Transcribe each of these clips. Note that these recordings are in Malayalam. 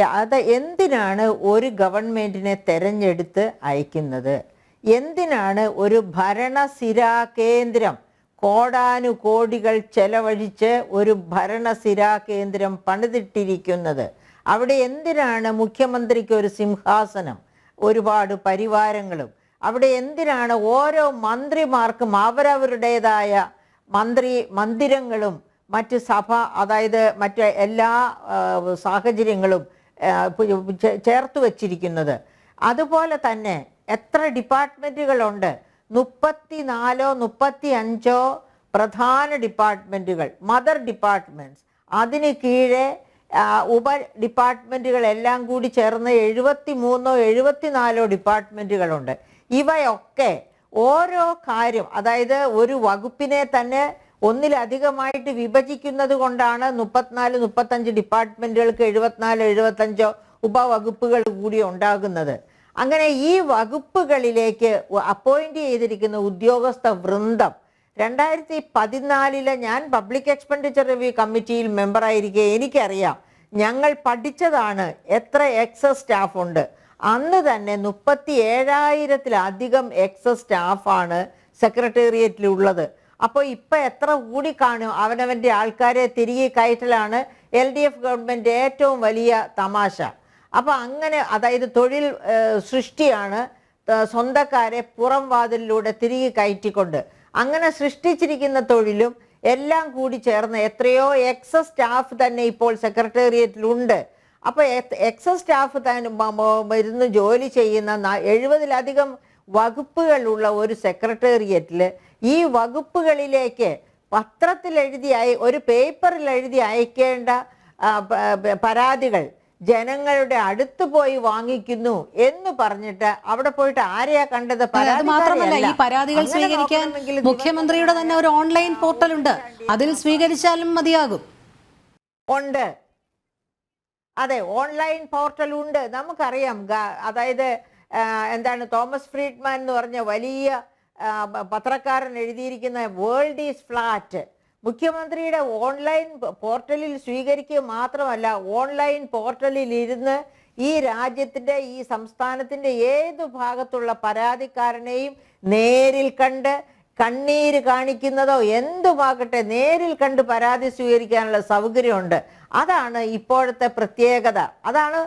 അത് എന്തിനാണ് ഒരു ഗവൺമെന്റിനെ തെരഞ്ഞെടുത്ത് അയക്കുന്നത്? എന്തിനാണ് ഒരു ഭരണസിരാ കേന്ദ്രം കോടാനുകോടികൾ ചെലവഴിച്ച് ഒരു ഭരണസിരാ കേന്ദ്രം പണിതിട്ടിരിക്കുന്നത്? അവിടെ എന്തിനാണ് മുഖ്യമന്ത്രിക്ക് ഒരു സിംഹാസനം ഒരുപാട് പരിവാരങ്ങളും? അവിടെ എന്തിനാണ് ഓരോ മന്ത്രിമാർക്കും അവരവരുടേതായ മന്ത്രി മന്ദിരങ്ങളും മറ്റ് സഭ അതായത് മറ്റ് എല്ലാ സാഹചര്യങ്ങളും ചേർത്ത് വച്ചിരിക്കുന്നത്. അതുപോലെ തന്നെ എത്ര ഡിപ്പാർട്ട്മെന്റുകളുണ്ട്? മുപ്പത്തി നാലോ മുപ്പത്തി അഞ്ചോ പ്രധാന ഡിപ്പാർട്ട്മെന്റുകൾ മദർ ഡിപ്പാർട്ട്മെന്റ്സ്. അതിന് കീഴെ ഉപ ഡിപ്പാർട്ട്മെന്റുകളെല്ലാം കൂടി ചേർന്ന് എഴുപത്തി മൂന്നോ എഴുപത്തിനാലോ ഡിപ്പാർട്ട്മെന്റുകളുണ്ട്. ഇവയൊക്കെ ഓരോ കാര്യം അതായത് ഒരു വകുപ്പിനെ തന്നെ ഒന്നിലധികമായിട്ട് വിഭജിക്കുന്നത് കൊണ്ടാണ് മുപ്പത്തിനാല് മുപ്പത്തഞ്ച് ഡിപ്പാർട്ട്മെന്റുകൾക്ക് എഴുപത്തിനാല് എഴുപത്തഞ്ചോ ഉപവകുപ്പുകൾ കൂടി ഉണ്ടാകുന്നത്. അങ്ങനെ ഈ വകുപ്പുകളിലേക്ക് അപ്പോയിന്റ് ചെയ്തിരിക്കുന്ന ഉദ്യോഗസ്ഥ വൃന്ദം രണ്ടായിരത്തി പതിനാലിലെ ഞാൻ പബ്ലിക് എക്സ്പെൻഡിച്ചർ റിവ്യൂ കമ്മിറ്റിയിൽ മെമ്പറായിരിക്കെ എനിക്കറിയാം. ഞങ്ങൾ പഠിച്ചതാണ് എത്ര എക്സസ് സ്റ്റാഫ് ഉണ്ട്. അന്ന് തന്നെ മുപ്പത്തി ഏഴായിരത്തിലധികം എക്സസ് സ്റ്റാഫാണ് സെക്രട്ടേറിയറ്റിലുള്ളത്. അപ്പോൾ ഇപ്പൊ എത്ര കൂടി കാണും അവനവന്റെ ആൾക്കാരെ തിരികെ കയറ്റലാണ് എൽ ഡി എഫ് ഗവൺമെന്റ് ഏറ്റവും വലിയ തമാശ. അപ്പോൾ അങ്ങനെ അതായത് തൊഴിൽ സൃഷ്ടിയാണ് സ്വന്തക്കാരെ പുറം വാതിലിലൂടെ തിരികെ കയറ്റിക്കൊണ്ട്. അങ്ങനെ സൃഷ്ടിച്ചിരിക്കുന്ന തൊഴിലും എല്ലാം കൂടി ചേർന്ന് എത്രയോ എക്സസ് സ്റ്റാഫ് തന്നെ ഇപ്പോൾ സെക്രട്ടേറിയറ്റിലുണ്ട്. അപ്പോൾ എക്സസ് സ്റ്റാഫ് തന്നെ ഇരുന്ന് ജോലി ചെയ്യുന്ന എഴുപതിലധികം വകുപ്പുകളുള്ള ഒരു സെക്രട്ടേറിയറ്റിൽ ഈ വകുപ്പുകളിലേക്ക് പത്രത്തിൽ എഴുതി അയ ഒരു പേപ്പറിൽ എഴുതി അയക്കേണ്ട പരാതികൾ ജനങ്ങളുടെ അടുത്ത് പോയി വാങ്ങിക്കുന്നു എന്ന് പറഞ്ഞിട്ട് അവിടെ പോയിട്ട് ആരെയാ കണ്ടത്? മാത്രമല്ല ഈ പരാതികൾ സ്വീകരിക്കാൻ മുഖ്യമന്ത്രിയുടെ തന്നെ ഒരു ഓൺലൈൻ പോർട്ടൽ ഉണ്ട് അതിൽ സ്വീകരിച്ചാലും മതിയാകും. ഉണ്ട്. അതെ ഓൺലൈൻ പോർട്ടൽ ഉണ്ട് നമുക്കറിയാം അതായത് എന്താണ് തോമസ് ഫ്രീഡ്മാൻ എന്ന് പറഞ്ഞ വലിയ പത്രക്കാരൻ എഴുതിയിരിക്കുന്ന വേൾഡ് ഈസ് ഫ്ലാറ്റ് മുഖ്യമന്ത്രിയുടെ ഓൺലൈൻ പോർട്ടലിൽ സ്വീകരിക്കുക മാത്രമല്ല ഓൺലൈൻ പോർട്ടലിൽ ഇരുന്ന് ഈ രാജ്യത്തിന്റെ ഈ സംസ്ഥാനത്തിന്റെ ഏത് ഭാഗത്തുള്ള പരാതിക്കാരനെയും നേരിൽ കണ്ട് കണ്ണീര് കാണിക്കുന്നതോ എന്തുമാകട്ടെ നേരിൽ കണ്ട് പരാതി സ്വീകരിക്കാനുള്ള സൗകര്യമുണ്ട്. അതാണ് ഇപ്പോഴത്തെ പ്രത്യേകത. അതാണ്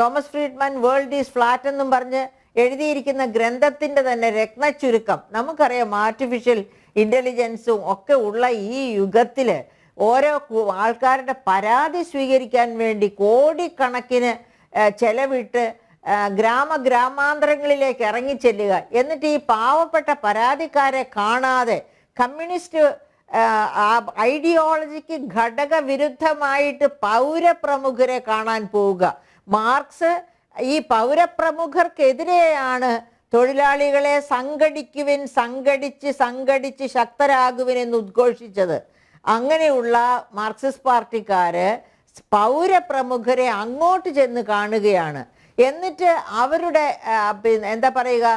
Thomas Friedman world is flat എന്നും പറഞ്ഞ് എഴുതിയിരിക്കുന്ന ഗ്രന്ഥത്തിന്റെ തന്നെ രത്നച്ചുരുക്കം. നമുക്കറിയാം ആർട്ടിഫിഷ്യൽ ഇന്റലിജൻസും ഒക്കെ ഉള്ള ഈ യുഗത്തിൽ ഓരോ ആൾക്കാരുടെ പരാതി സ്വീകരിക്കാൻ വേണ്ടി കോടിക്കണക്കിന് ചെലവിട്ട് ഗ്രാമ ഗ്രാമാന്തരങ്ങളിലേക്ക് ഇറങ്ങിച്ചെല്ലുക എന്നിട്ട് ഈ പാവപ്പെട്ട പരാതിക്കാരെ കാണാതെ കമ്മ്യൂണിസ്റ്റ് ഐഡിയോളജിക്ക് ഘടക വിരുദ്ധമായിട്ട് പൗരപ്രമുഖരെ കാണാൻ പോവുക. മാർക്സ് ഈ പൗരപ്രമുഖർക്കെതിരെയാണ് തൊഴിലാളികളെ സംഘടിക്കുവിൻ സംഘടിച്ച് സംഘടിച്ച് ശക്തരാകുവിൻ എന്ന് ഉദ്ഘോഷിച്ചത്. അങ്ങനെയുള്ള മാർക്സിസ്റ്റ് പാർട്ടിക്കാര് പൗരപ്രമുഖരെ അങ്ങോട്ട് ചെന്ന് കാണുകയാണ്. എന്നിട്ട് അവരുടെ എന്താ പറയുക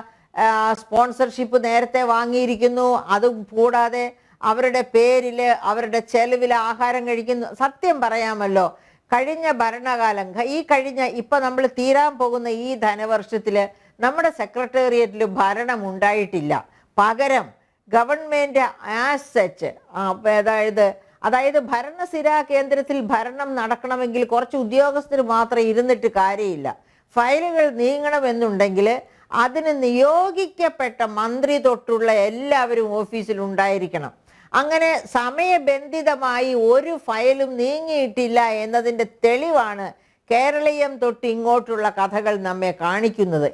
സ്പോൺസർഷിപ്പ് നേരത്തെ വാങ്ങിയിരിക്കുന്നു. അതും കൂടാതെ അവരുടെ പേരിൽ അവരുടെ ചെലവിൽ ആഹാരം കഴിക്കുന്നു. സത്യം പറയാമല്ലോ. കഴിഞ്ഞ ഭരണകാലം ഈ കഴിഞ്ഞ ഇപ്പൊ നമ്മൾ തീരാൻ പോകുന്ന ഈ ധനവർഷത്തിൽ നമ്മുടെ സെക്രട്ടേറിയറ്റിൽ ഭരണം ഉണ്ടായിട്ടില്ല പകരം ഗവൺമെന്റ് ആസച്ച് അതായത് അതായത് ഭരണസിരാ കേന്ദ്രത്തിൽ ഭരണം നടക്കണമെങ്കിൽ കുറച്ച് ഉദ്യോഗസ്ഥർ മാത്രം ഇരുന്നിട്ട് കാര്യമില്ല. ഫയലുകൾ നീങ്ങണമെന്നുണ്ടെങ്കിൽ അതിന് നിയോഗിക്കപ്പെട്ട മന്ത്രി തൊട്ടുള്ള എല്ലാവരും ഓഫീസിൽ ഉണ്ടായിരിക്കണം. അങ്ങനെ സമയബന്ധിതമായി ഒരു ഫയലും നീങ്ങിയിട്ടില്ല എന്നതിന്റെ തെളിവാണ് കേരളീയം തൊട്ട് ഇങ്ങോട്ടുള്ള കഥകൾ നമ്മെ കാണിക്കുന്നത്.